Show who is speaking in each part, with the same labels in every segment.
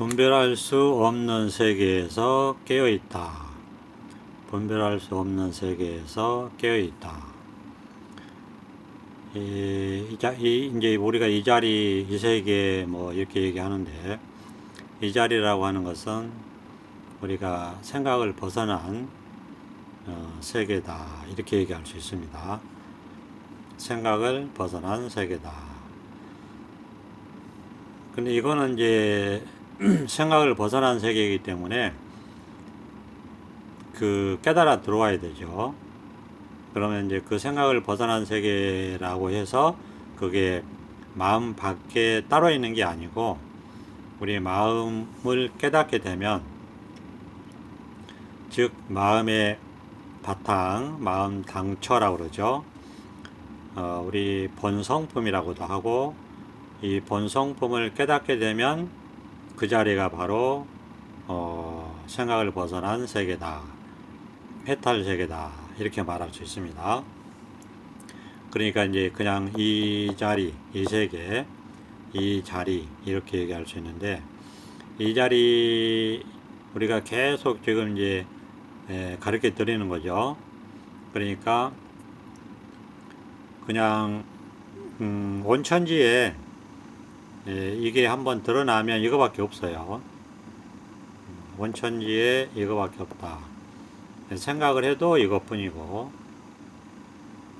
Speaker 1: 분별할 수 없는 세계에서 깨어 있다. 분별할 수 없는 세계에서 깨어 있다. 이, 이, 자- 이- 이제 우리가 이 자리, 이 세계 뭐 이렇게 얘기하는데 이 자리라고 하는 것은 우리가 생각을 벗어난 어, 세계다 이렇게 얘기할 수 있습니다. 생각을 벗어난 세계다. 근데 이거는 이제 생각을 벗어난 세계이기 때문에 그 깨달아 들어와야 되죠. 그러면 이제 그 생각을 벗어난 세계라고 해서 그게 마음 밖에 따로 있는 게 아니고 우리 마음을 깨닫게 되면 즉 마음의 바탕, 마음 당처라고 그러죠. 어, 우리 본성품이라고도 하고 이 본성품을 깨닫게 되면 그 자리가 바로 어, 생각을 벗어난 세계다. 해탈 세계다. 이렇게 말할 수 있습니다. 그러니까 이제 그냥 이 자리, 이 세계, 이 자리 이렇게 얘기할 수 있는데 이 자리 우리가 계속 지금 이제 에, 가르쳐 드리는 거죠. 그러니까 그냥 음, 원천지에 예, 이게 한번 드러나면 이거밖에 없어요. 음, 원천지에 이거밖에 없다. 생각을 해도 이것뿐이고,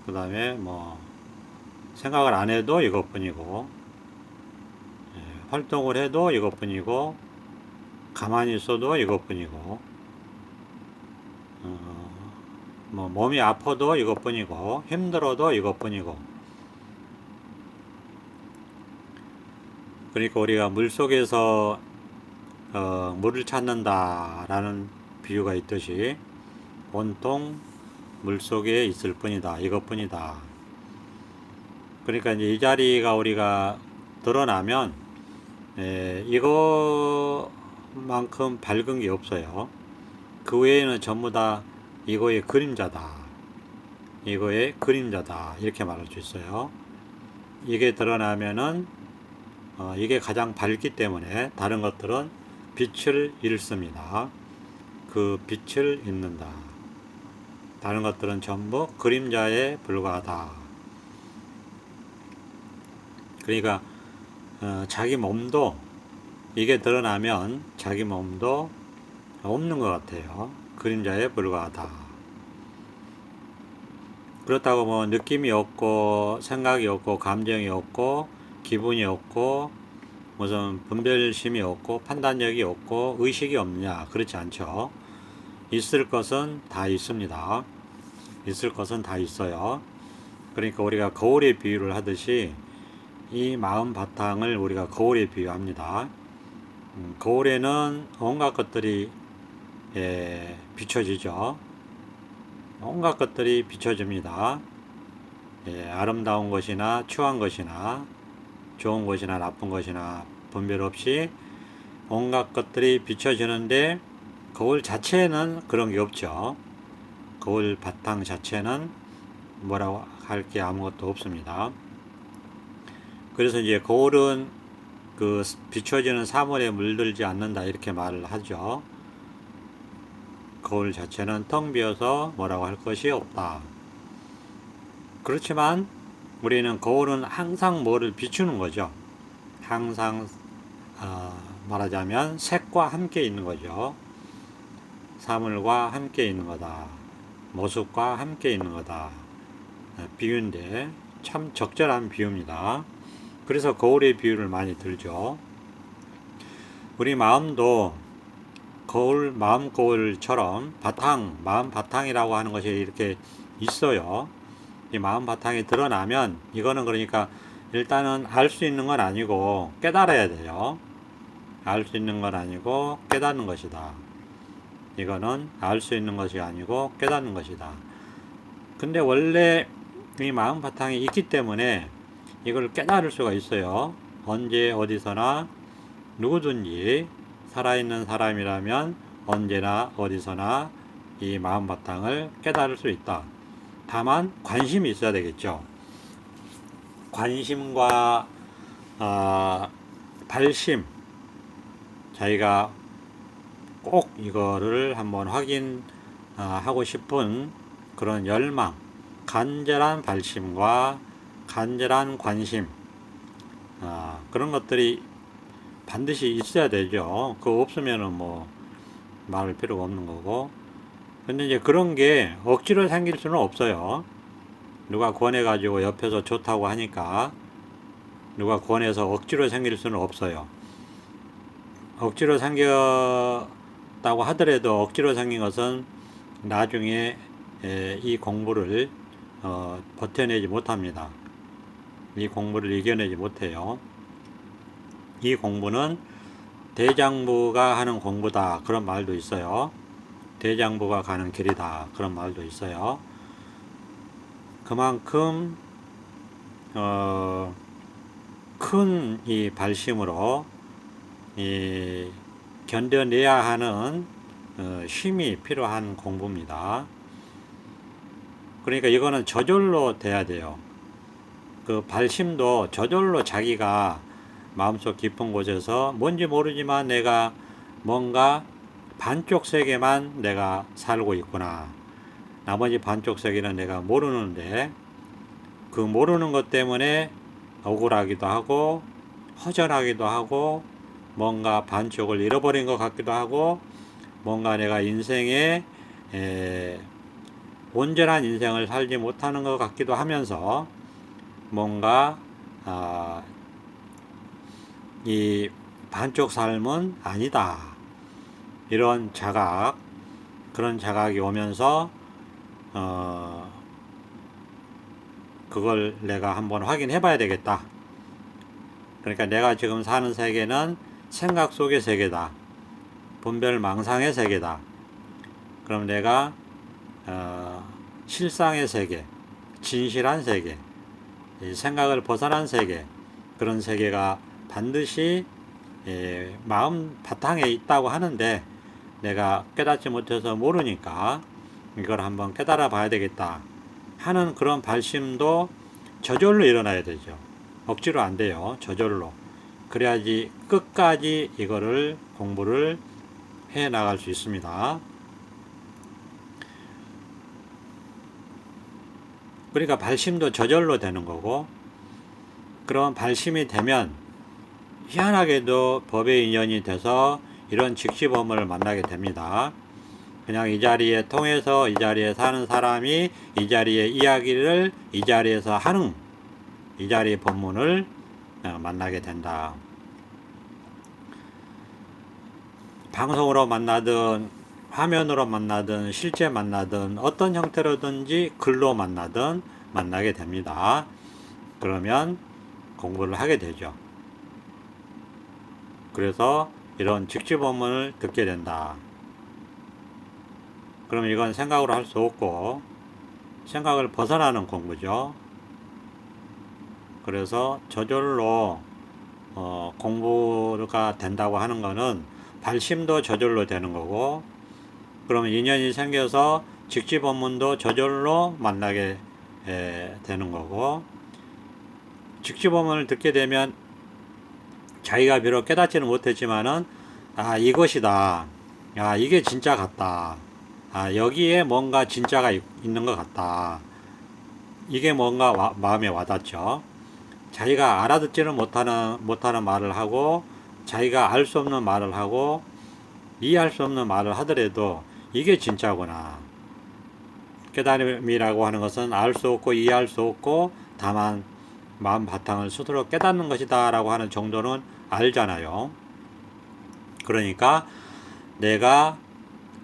Speaker 1: 그 다음에 뭐, 생각을 안 해도 이것뿐이고, 예, 활동을 해도 이것뿐이고, 가만히 있어도 이것뿐이고, 어, 뭐, 몸이 아파도 이것뿐이고, 힘들어도 이것뿐이고, 그러니까 우리가 물 속에서 어, 물을 찾는다라는 비유가 있듯이 온통 물 속에 있을 뿐이다. 이것뿐이다. 그러니까 이제 이 자리가 우리가 드러나면 에, 이거만큼 밝은 게 없어요. 그 외에는 전부 다 이거의 그림자다. 이거의 그림자다. 이렇게 말할 수 있어요. 이게 드러나면은 어, 이게 가장 밝기 때문에 다른 것들은 빛을 잃습니다. 그 빛을 잃는다. 다른 것들은 전부 그림자에 불과하다. 그러니까 어, 자기 몸도 이게 드러나면 자기 몸도 없는 것 같아요. 그림자에 불과하다. 그렇다고 뭐 느낌이 없고 생각이 없고 감정이 없고 기분이 없고 무슨 분별심이 없고 판단력이 없고 의식이 없냐 그렇지 않죠. 있을 것은 다 있습니다. 있을 것은 다 있어요. 그러니까 우리가 거울에 비유를 하듯이 이 마음 바탕을 우리가 거울에 비유합니다. 음, 거울에는 온갖 것들이 예, 비춰지죠. 온갖 것들이 비춰집니다. 예, 아름다운 것이나 추한 것이나 좋은 것이나 나쁜 것이나 분별 없이 온갖 것들이 비춰지는데 거울 자체는 그런 게 없죠. 거울 바탕 자체는 뭐라고 할 게 아무것도 없습니다. 그래서 이제 거울은 그 비춰지는 사물에 물들지 않는다 이렇게 말을 하죠. 거울 자체는 텅 비어서 뭐라고 할 것이 없다. 그렇지만 우리는 거울은 항상 뭐를 비추는 거죠. 항상 어, 말하자면 색과 함께 있는 거죠. 사물과 함께 있는 거다. 모습과 함께 있는 거다. 어, 비유인데 참 적절한 비유입니다. 그래서 거울의 비유를 많이 들죠. 우리 마음도 거울, 마음 거울처럼 바탕, 마음 바탕이라고 하는 것이 이렇게 있어요. 이 마음 바탕이 드러나면 이거는 그러니까 일단은 알 수 있는 건 아니고 깨달아야 돼요. 알 수 있는 건 아니고 깨닫는 것이다. 이거는 알 수 있는 것이 아니고 깨닫는 것이다. 근데 원래 이 마음 바탕이 있기 때문에 이걸 깨달을 수가 있어요. 언제 어디서나 누구든지 살아있는 사람이라면 언제나 어디서나 이 마음 바탕을 깨달을 수 있다. 다만 관심이 있어야 되겠죠. 관심과 아, 발심 자기가 꼭 이거를 한번 확인하고 싶은 그런 열망, 간절한 발심과 간절한 관심, 아, 그런 것들이 반드시 있어야 되죠. 그거 없으면은 뭐 말할 필요가 없는 거고. 근데 이제 그런 게 억지로 생길 수는 없어요. 누가 권해가지고 옆에서 좋다고 하니까 누가 권해서 억지로 생길 수는 없어요. 억지로 생겼다고 하더라도 억지로 생긴 것은 나중에 에, 이 공부를 어, 버텨내지 못합니다. 이 공부를 이겨내지 못해요. 이 공부는 대장부가 하는 공부다. 그런 말도 있어요. 대장부가 가는 길이다. 그런 말도 있어요. 그만큼 어, 큰 이 발심으로 이 견뎌내야 하는 어, 힘이 필요한 공부입니다. 그러니까 이거는 저절로 돼야 돼요. 그 발심도 저절로 자기가 마음속 깊은 곳에서 뭔지 모르지만 내가 뭔가 반쪽 세계만 내가 살고 있구나. 나머지 반쪽 세계는 내가 모르는데 그 모르는 것 때문에 억울하기도 하고 허전하기도 하고 뭔가 반쪽을 잃어버린 것 같기도 하고 뭔가 내가 인생에 에, 온전한 인생을 살지 못하는 것 같기도 하면서 뭔가 아, 이 반쪽 삶은 아니다. 이런 자각, 그런 자각이 오면서 어, 그걸 내가 한번 확인해 봐야 되겠다. 그러니까 내가 지금 사는 세계는 생각 속의 세계다. 분별 망상의 세계다. 그럼 내가 어, 실상의 세계, 진실한 세계, 이 생각을 벗어난 세계, 그런 세계가 반드시 예, 마음 바탕에 있다고 하는데 내가 깨닫지 못해서 모르니까 이걸 한번 깨달아 봐야 되겠다 하는 그런 발심도 저절로 일어나야 되죠. 억지로 안 돼요. 저절로. 그래야지 끝까지 이거를 공부를 해 나갈 수 있습니다. 그러니까 발심도 저절로 되는 거고, 그런 발심이 되면 희한하게도 법의 인연이 돼서 이런 직시범을 만나게 됩니다. 그냥 이 자리에 통해서 이 자리에 사는 사람이 이 자리의 이야기를 이 자리에서 하는 이 자리의 법문을 어, 만나게 된다. 방송으로 만나든 화면으로 만나든 실제 만나든 어떤 형태로든지 글로 만나든 만나게 됩니다. 그러면 공부를 하게 되죠. 그래서 이런 직지법문을 듣게 된다. 그럼 이건 생각으로 할 수 없고 생각을 벗어나는 공부죠. 그래서 저절로 어, 공부가 된다고 하는 거는 발심도 저절로 되는 거고 그러면 인연이 생겨서 직지 법문도 저절로 만나게 에, 되는 거고 직지 법문을 듣게 되면 자기가 비록 깨닫지는 못했지만은 아 이것이다. 아 이게 진짜 같다. 아 여기에 뭔가 진짜가 있, 있는 것 같다. 이게 뭔가 와, 마음에 와닿죠. 자기가 알아듣지는 못하는 못하는 말을 하고 자기가 알 수 없는 말을 하고 이해할 수 없는 말을 하더라도 이게 진짜구나. 깨달음이라고 하는 것은 알 수 없고 이해할 수 없고 다만 마음 바탕을 스스로 깨닫는 것이다 라고 하는 정도는 알잖아요. 그러니까 내가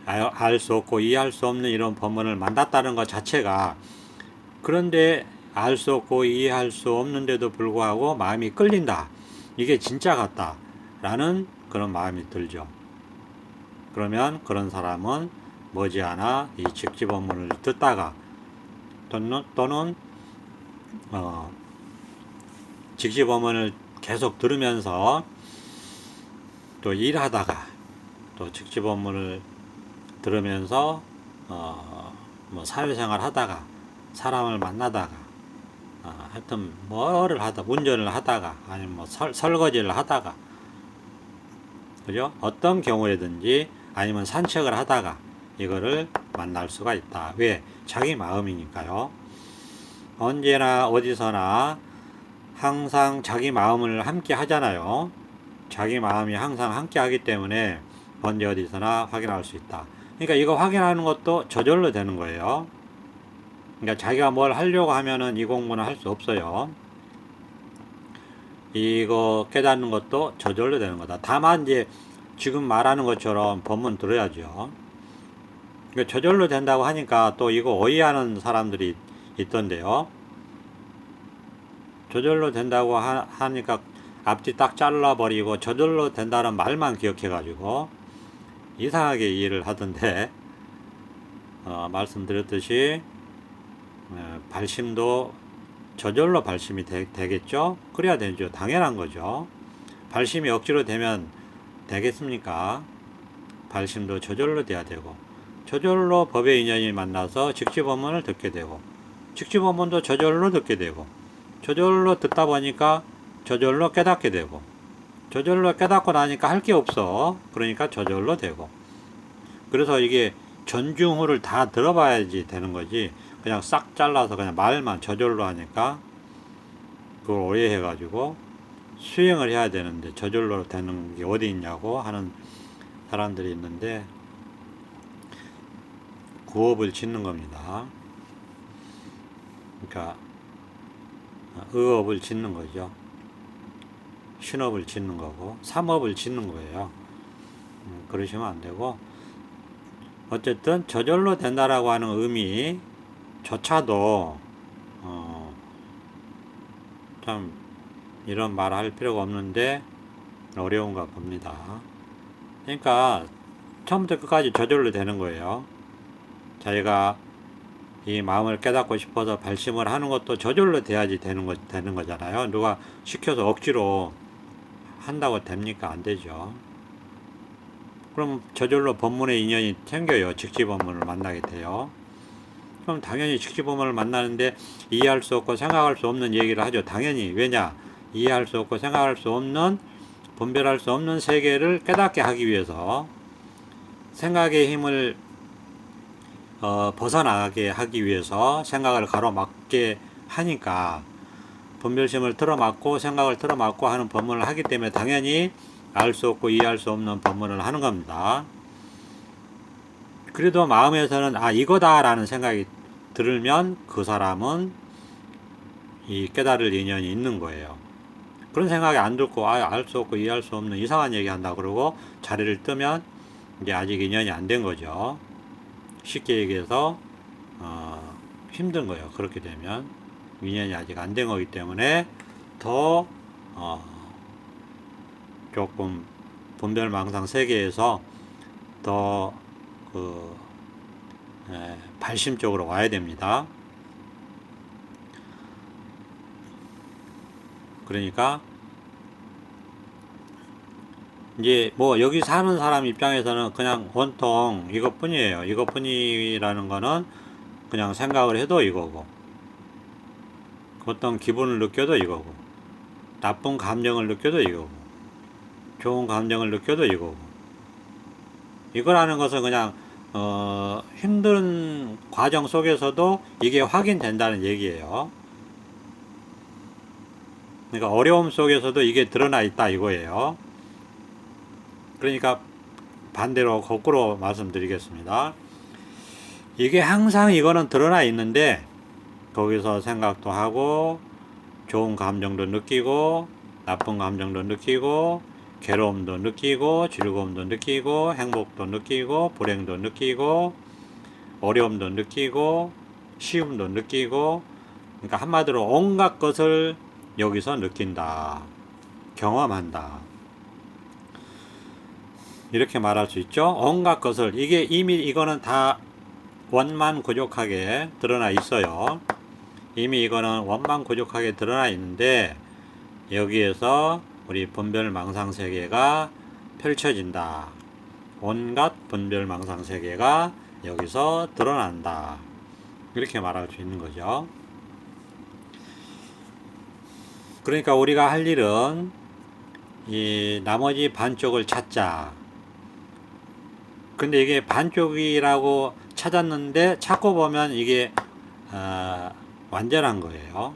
Speaker 1: 알 수 없고 이해할 수 없는 이런 법문을 만났다는 것 자체가 그런데 알 수 없고 이해할 수 없는데도 불구하고 마음이 끌린다. 이게 진짜 같다. 라는 그런 마음이 들죠. 그러면 그런 사람은 머지않아 이 직지법문을 듣다가 또는, 또는 어, 직지법문을 계속 들으면서 또 일하다가 또 직지법문을 들으면서 어, 뭐 사회생활 하다가 사람을 만나다가 어, 하여튼 뭐를 하다 운전을 하다가 아니면 뭐 설, 설거지를 하다가 그죠? 어떤 경우에든지 아니면 산책을 하다가 이거를 만날 수가 있다. 왜? 자기 마음이니까요. 언제나 어디서나 항상 자기 마음을 함께 하잖아요. 자기 마음이 항상 함께 하기 때문에 언제 어디서나 확인할 수 있다. 그러니까 이거 확인하는 것도 저절로 되는 거예요. 그러니까 자기가 뭘 하려고 하면은 이 공부는 할 수 없어요. 이거 깨닫는 것도 저절로 되는 거다. 다만 이제 지금 말하는 것처럼 법문 들어야죠. 그러니까 저절로 된다고 하니까 또 이거 오해하는 사람들이 있던데요. 저절로 된다고 하, 하니까 앞뒤 딱 잘라버리고 저절로 된다는 말만 기억해가지고 이상하게 이해를 하던데 어, 말씀드렸듯이 어, 발심도 저절로 발심이 되, 되겠죠? 그래야 되죠. 당연한 거죠. 발심이 억지로 되면 되겠습니까? 발심도 저절로 돼야 되고 저절로 법의 인연이 만나서 직지법문을 듣게 되고 직지법문도 저절로 듣게 되고 저절로 듣다 보니까 저절로 깨닫게 되고 저절로 깨닫고 나니까 할 게 없어. 그러니까 저절로 되고. 그래서 이게 전중후를 다 들어봐야지 되는 거지. 그냥 싹 잘라서 그냥 말만 저절로 하니까 그걸 오해해 가지고 수행을 해야 되는데 저절로 되는 게 어디 있냐고 하는 사람들이 있는데 구업을 짓는 겁니다. 그러니까 의업을 짓는 거죠. 신업을 짓는 거고 삼업을 짓는 거예요. 음, 그러시면 안 되고 어쨌든 저절로 된다라고 하는 의미 조차도 어, 참 이런 말 할 필요가 없는데 어려운가 봅니다. 그러니까 처음부터 끝까지 저절로 되는 거예요. 자기가 이 마음을 깨닫고 싶어서 발심을 하는 것도 저절로 돼야지 되는 거 되는 거잖아요. 누가 시켜서 억지로 한다고 됩니까? 안 되죠. 그럼 저절로 법문의 인연이 생겨요. 직지 법문을 만나게 돼요. 그럼 당연히 직지 법문을 만나는데 이해할 수 없고 생각할 수 없는 얘기를 하죠. 당연히 왜냐? 이해할 수 없고 생각할 수 없는 분별할 수 없는 세계를 깨닫게 하기 위해서 생각의 힘을 어, 벗어나게 하기 위해서 생각을 가로막게 하니까 분별심을 틀어막고 생각을 틀어막고 하는 법문을 하기 때문에 당연히 알 수 없고 이해할 수 없는 법문을 하는 겁니다. 그래도 마음에서는 아 이거다라는 생각이 들면 그 사람은 이 깨달을 인연이 있는 거예요. 그런 생각이 안 들고 아 알 수 없고 이해할 수 없는 이상한 얘기 한다 그러고 자리를 뜨면 이제 아직 인연이 안 된 거죠. 쉽게 얘기해서 어, 힘든 거예요. 그렇게 되면 인연이 아직 안 된 거기 때문에 더 어, 조금 분별망상 세계에서 더그 발심 쪽으로 와야 됩니다. 그러니까 이제 뭐 여기 사는 사람 입장에서는 그냥 온통 이것뿐이에요. 이것뿐이라는 거는 그냥 생각을 해도 이거고 어떤 기분을 느껴도 이거고 나쁜 감정을 느껴도 이거고 좋은 감정을 느껴도 이거고 이거라는 것은 그냥 어 힘든 과정 속에서도 이게 확인된다는 얘기예요. 그러니까 어려움 속에서도 이게 드러나 있다 이거예요. 그러니까 반대로 거꾸로 말씀드리겠습니다. 이게 항상 이거는 드러나 있는데 거기서 생각도 하고 좋은 감정도 느끼고 나쁜 감정도 느끼고 괴로움도 느끼고 즐거움도 느끼고 행복도 느끼고 불행도 느끼고 어려움도 느끼고 쉬움도 느끼고 그러니까 한마디로 온갖 것을 여기서 느낀다. 경험한다. 이렇게 말할 수 있죠. 온갖 것을 이게 이미 이거는 다 원만 고족하게 드러나 있어요. 이미 이거는 원만 고족하게 드러나 있는데 여기에서 우리 분별 망상 세계가 펼쳐진다. 온갖 분별 망상 세계가 여기서 드러난다. 이렇게 말할 수 있는 거죠. 그러니까 우리가 할 일은 이 나머지 반쪽을 찾자. 근데 이게 반쪽이라고 찾았는데 찾고 보면 이게 아, 완전한 거예요.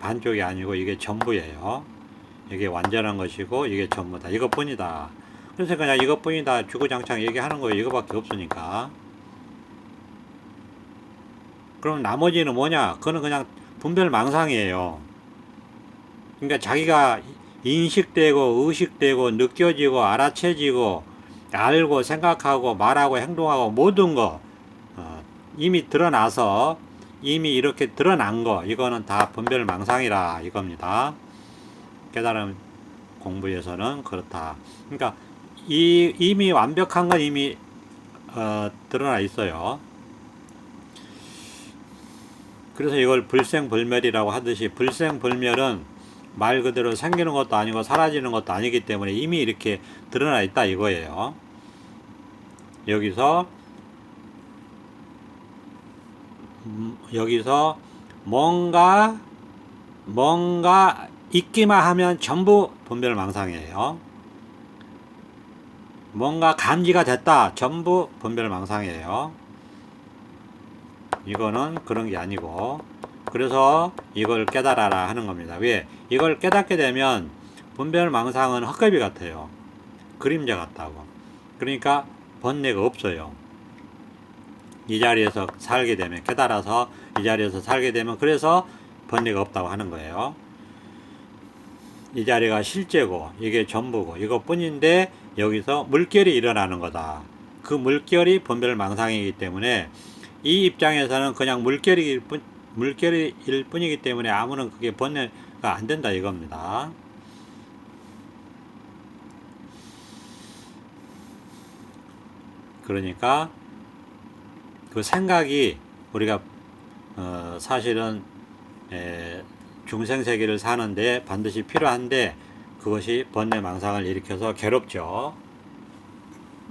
Speaker 1: 반쪽이 아니고 이게 전부예요. 이게 완전한 것이고 이게 전부다. 이것뿐이다. 그래서 그냥 이것뿐이다. 주구장창 얘기하는 거예요. 이거밖에 없으니까. 그럼 나머지는 뭐냐? 그거는 그냥 분별 망상이에요. 그러니까 자기가 인식되고 의식되고 느껴지고 알아채지고 알고 생각하고 말하고 행동하고 모든 거 어, 이미 드러나서 이미 이렇게 드러난 거 이거는 다 분별 망상이라 이겁니다. 깨달음 공부에서는 그렇다. 그러니까 이 이미 완벽한 건 이미 어, 드러나 있어요. 그래서 이걸 불생불멸이라고 하듯이 불생불멸은 말 그대로 생기는 것도 아니고 사라지는 것도 아니기 때문에 이미 이렇게 드러나 있다 이거예요. 여기서 음, 여기서 뭔가 뭔가 있기만 하면 전부 분별 망상이에요. 뭔가 감지가 됐다 전부 분별 망상이에요. 이거는 그런 게 아니고 그래서 이걸 깨달아라 하는 겁니다. 왜? 이걸 깨닫게 되면 분별망상은 헛개비 같아요. 그림자 같다고. 그러니까 번뇌가 없어요. 이 자리에서 살게 되면 깨달아서 이 자리에서 살게 되면 그래서 번뇌가 없다고 하는 거예요. 이 자리가 실제고 이게 전부고 이것뿐인데 여기서 물결이 일어나는 거다. 그 물결이 분별망상이기 때문에 이 입장에서는 그냥 물결일 뿐 물결일 뿐이기 때문에 아무런 그게 번뇌가 안 된다 이겁니다. 그러니까 그 생각이 우리가 어 사실은 에 중생 세계를 사는데 반드시 필요한데 그것이 번뇌 망상을 일으켜서 괴롭죠.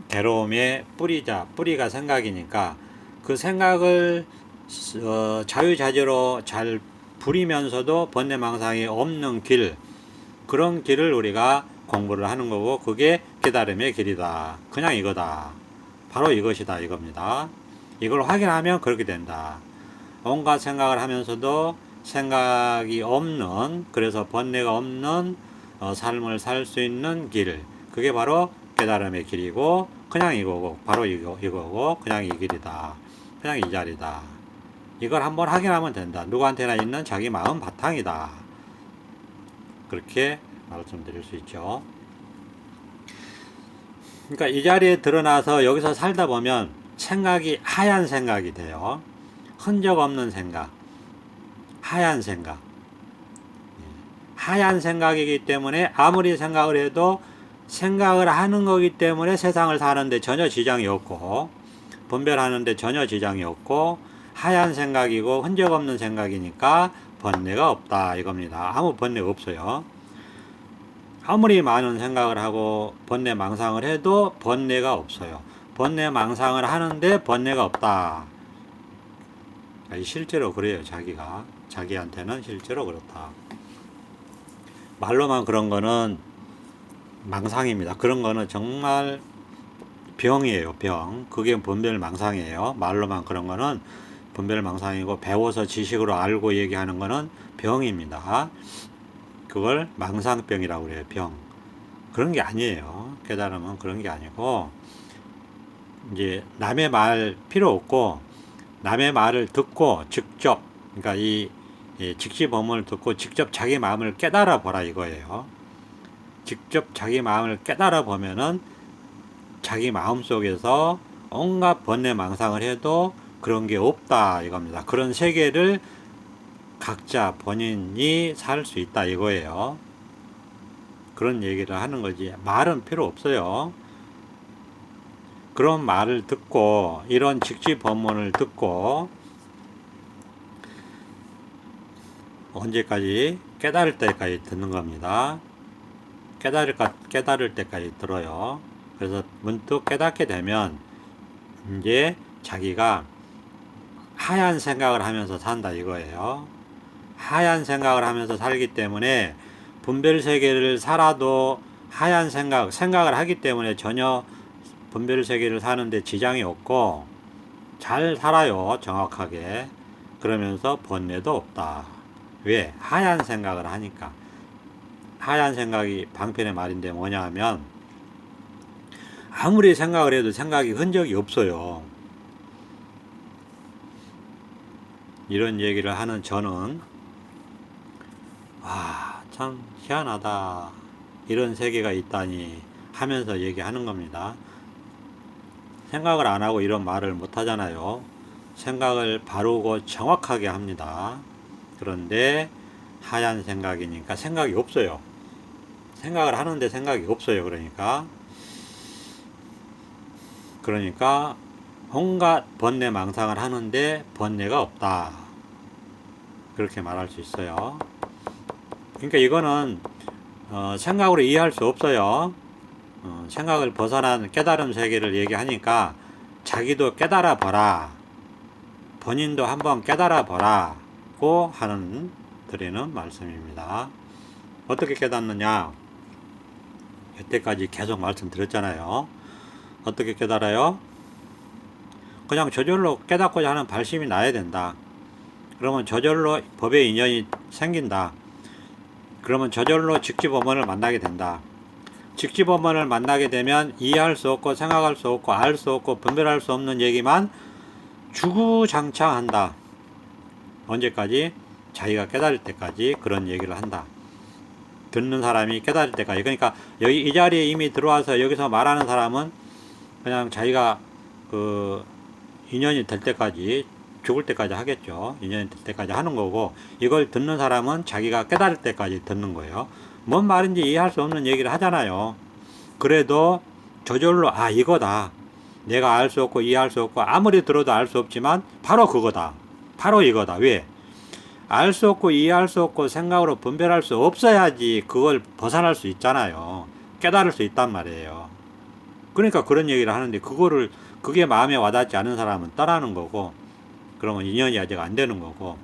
Speaker 1: 괴로움의 뿌리자 뿌리가 생각이니까 그 생각을 어, 자유자재로 잘 부리면서도 번뇌망상이 없는 길 그런 길을 우리가 공부를 하는 거고 그게 깨달음의 길이다. 그냥 이거다. 바로 이것이다 이겁니다. 이걸 확인하면 그렇게 된다. 온갖 생각을 하면서도 생각이 없는 그래서 번뇌가 없는 어, 삶을 살 수 있는 길 그게 바로 깨달음의 길이고 그냥 이거고 바로 이거 이거고 그냥 이 길이다. 그냥 이 자리다. 이걸 한번 확인하면 된다. 누구한테나 있는 자기 마음 바탕이다. 그렇게 말씀드릴 수 있죠. 그러니까 이 자리에 드러나서 여기서 살다 보면 생각이 하얀 생각이 돼요. 흔적 없는 생각. 하얀 생각. 예. 하얀 생각이기 때문에 아무리 생각을 해도 생각을 하는 거기 때문에 세상을 사는데 전혀 지장이 없고 분별하는데 전혀 지장이 없고 하얀 생각이고 흔적 없는 생각이니까 번뇌가 없다 이겁니다. 아무 번뇌가 없어요. 아무리 많은 생각을 하고 번뇌 망상을 해도 번뇌가 없어요. 번뇌 망상을 하는데 번뇌가 없다. 실제로 그래요, 자기가. 자기한테는 실제로 그렇다. 말로만 그런 거는 망상입니다. 그런 거는 정말 병이에요, 병. 그게 분별망상이에요. 말로만 그런 거는 분별망상이고 배워서 지식으로 알고 얘기하는 거는 병입니다. 그걸 망상병이라고 그래요, 병. 그런 게 아니에요. 깨달으면 그런 게 아니고, 이제 남의 말 필요 없고, 남의 말을 듣고 직접, 그러니까 이, 이 직시범을 듣고 직접 자기 마음을 깨달아 보라 이거예요. 직접 자기 마음을 깨달아 보면은 자기 마음 속에서 온갖 번뇌 망상을 해도 그런 게 없다 이겁니다. 그런 세계를 각자 본인이 살 수 있다 이거예요. 그런 얘기를 하는 거지. 말은 필요 없어요. 그런 말을 듣고 이런 직지 법문을 듣고 언제까지 깨달을 때까지 듣는 겁니다. 깨달을 깨달을 때까지 들어요. 그래서 문득 깨닫게 되면 이제 자기가 하얀 생각을 하면서 산다 이거예요. 하얀 생각을 하면서 살기 때문에 분별 세계를 살아도 하얀 생각, 생각을 하기 때문에 전혀 분별 세계를 사는데 지장이 없고 잘 살아요. 정확하게. 그러면서 번뇌도 없다. 왜? 하얀 생각을 하니까. 하얀 생각이 방편의 말인데 뭐냐 하면 아무리 생각을 해도 생각이 흔적이 없어요. 이런 얘기를 하는 저는 와, 참 희한하다. 이런 세계가 있다니 하면서 얘기하는 겁니다. 생각을 안 하고 이런 말을 못 하잖아요. 생각을 바르고 정확하게 합니다. 그런데 하얀 생각이니까 생각이 없어요. 생각을 하는데 생각이 없어요. 그러니까. 그러니까 온갖 번뇌 망상을 하는데 번뇌가 없다. 그렇게 말할 수 있어요. 그러니까 이거는 어, 생각으로 이해할 수 없어요. 어, 생각을 벗어난 깨달음 세계를 얘기하니까 자기도 깨달아 보라. 본인도 한번 깨달아 보라고 하는 드리는 말씀입니다. 어떻게 깨닫느냐? 여태까지 계속 말씀드렸잖아요. 어떻게 깨달아요? 그냥 저절로 깨닫고자 하는 발심이 나야 된다. 그러면 저절로 법의 인연이 생긴다. 그러면 저절로 직지법원을 만나게 된다. 직지법원을 만나게 되면 이해할 수 없고 생각할 수 없고 알 수 없고 분별할 수 없는 얘기만 주구장창한다. 언제까지? 자기가 깨달을 때까지 그런 얘기를 한다. 듣는 사람이 깨달을 때까지. 그러니까 여기 이 자리에 이미 들어와서 여기서 말하는 사람은 그냥 자기가 그 인연이 될 때까지 죽을 때까지 하겠죠. 인연이 될 때까지 하는 거고 이걸 듣는 사람은 자기가 깨달을 때까지 듣는 거예요. 뭔 말인지 이해할 수 없는 얘기를 하잖아요. 그래도 저절로 아 이거다. 내가 알 수 없고 이해할 수 없고 아무리 들어도 알 수 없지만 바로 그거다. 바로 이거다. 왜? 알 수 없고 이해할 수 없고 생각으로 분별할 수 없어야지 그걸 벗어날 수 있잖아요. 깨달을 수 있단 말이에요. 그러니까 그런 얘기를 하는데 그거를 그게 마음에 와닿지 않은 사람은 떠나는 거고 그러면 인연이 아직 안 되는 거고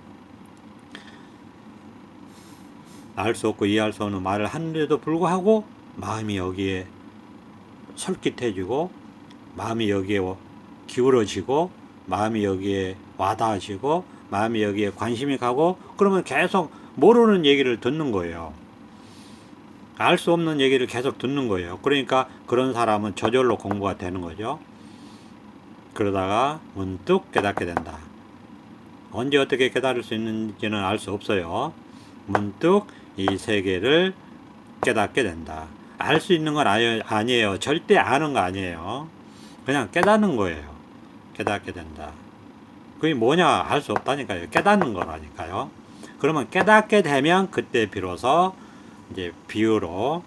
Speaker 1: 알 수 없고 이해할 수 없는 말을 하는데도 불구하고 마음이 여기에 솔깃해지고 마음이 여기에 기울어지고 마음이 여기에 와닿아지고 마음이 여기에 관심이 가고 그러면 계속 모르는 얘기를 듣는 거예요. 알 수 없는 얘기를 계속 듣는 거예요. 그러니까 그런 사람은 저절로 공부가 되는 거죠. 그러다가 문득 깨닫게 된다. 언제 어떻게 깨달을 수 있는지는 알 수 없어요. 문득 이 세계를 깨닫게 된다. 알 수 있는 건 아니- 아니에요. 절대 아는 거 아니에요. 그냥 깨닫는 거예요. 깨닫게 된다. 그게 뭐냐 알 수 없다니까요. 깨닫는 거라니까요. 그러면 깨닫게 되면 그때 비로소 이제 비유로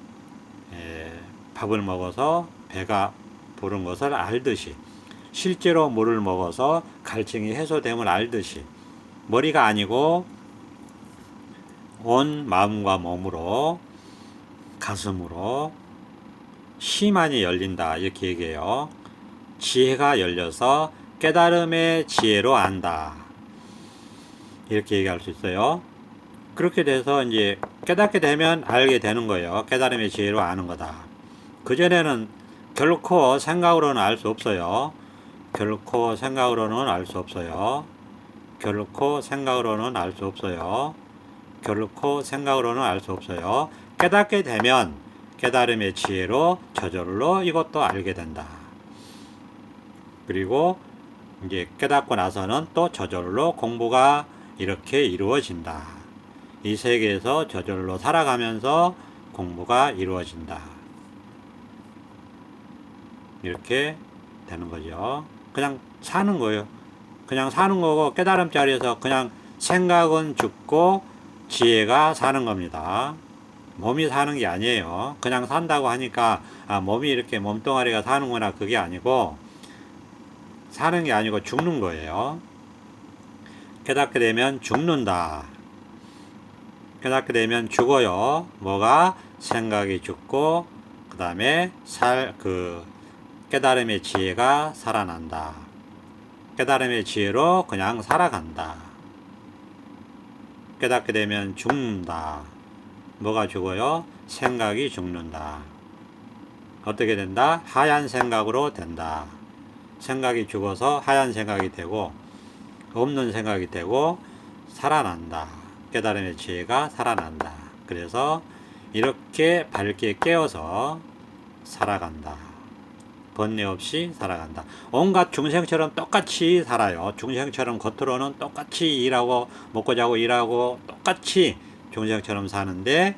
Speaker 1: 에, 밥을 먹어서 배가 부른 것을 알듯이 실제로 물을 먹어서 갈증이 해소됨을 알듯이 머리가 아니고 온 마음과 몸으로 가슴으로 심한이 열린다 이렇게 얘기해요. 지혜가 열려서 깨달음의 지혜로 안다. 이렇게 얘기할 수 있어요. 그렇게 돼서 이제 깨닫게 되면 알게 되는 거예요. 깨달음의 지혜로 아는 거다. 그전에는 결코 생각으로는 알 수 없어요. 결코 생각으로는 알 수 없어요. 결코 생각으로는 알 수 없어요. 결코 생각으로는 알 수 없어요. 깨닫게 되면 깨달음의 지혜로 저절로 이것도 알게 된다. 그리고 이제 깨닫고 나서는 또 저절로 공부가 이렇게 이루어진다. 이 세계에서 저절로 살아가면서 공부가 이루어진다. 이렇게 되는 거죠. 그냥 사는 거예요. 그냥 사는 거고 깨달음 자리에서 그냥 생각은 죽고 지혜가 사는 겁니다. 몸이 사는 게 아니에요. 그냥 산다고 하니까 아 몸이 이렇게 몸뚱아리가 사는구나 그게 아니고 사는 게 아니고 죽는 거예요. 깨닫게 되면 죽는다. 깨닫게 되면 죽어요. 뭐가 생각이 죽고 그 다음에 살 그 깨달음의 지혜가 살아난다. 깨달음의 지혜로 그냥 살아간다. 깨닫게 되면 죽는다. 뭐가 죽어요? 생각이 죽는다. 어떻게 된다? 하얀 생각으로 된다. 생각이 죽어서 하얀 생각이 되고 없는 생각이 되고 살아난다. 깨달음의 지혜가 살아난다. 그래서 이렇게 밝게 깨어서 살아간다. 번뇌 없이 살아간다. 온갖 중생처럼 똑같이 살아요. 중생처럼 겉으로는 똑같이 일하고 먹고 자고 일하고 똑같이 중생처럼 사는데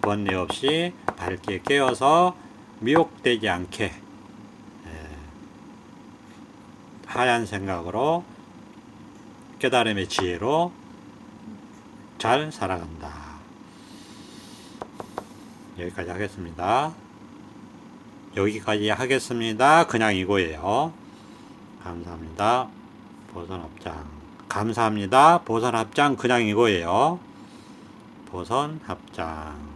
Speaker 1: 번뇌 없이 밝게 깨어서 미혹되지 않게 예, 하얀 생각으로 깨달음의 지혜로 잘 살아간다. 여기까지 하겠습니다. 여기까지 하겠습니다. 그냥 이거예요. 감사합니다. 보선 합장. 감사합니다. 보선 합장 그냥 이거예요. 보선 합장.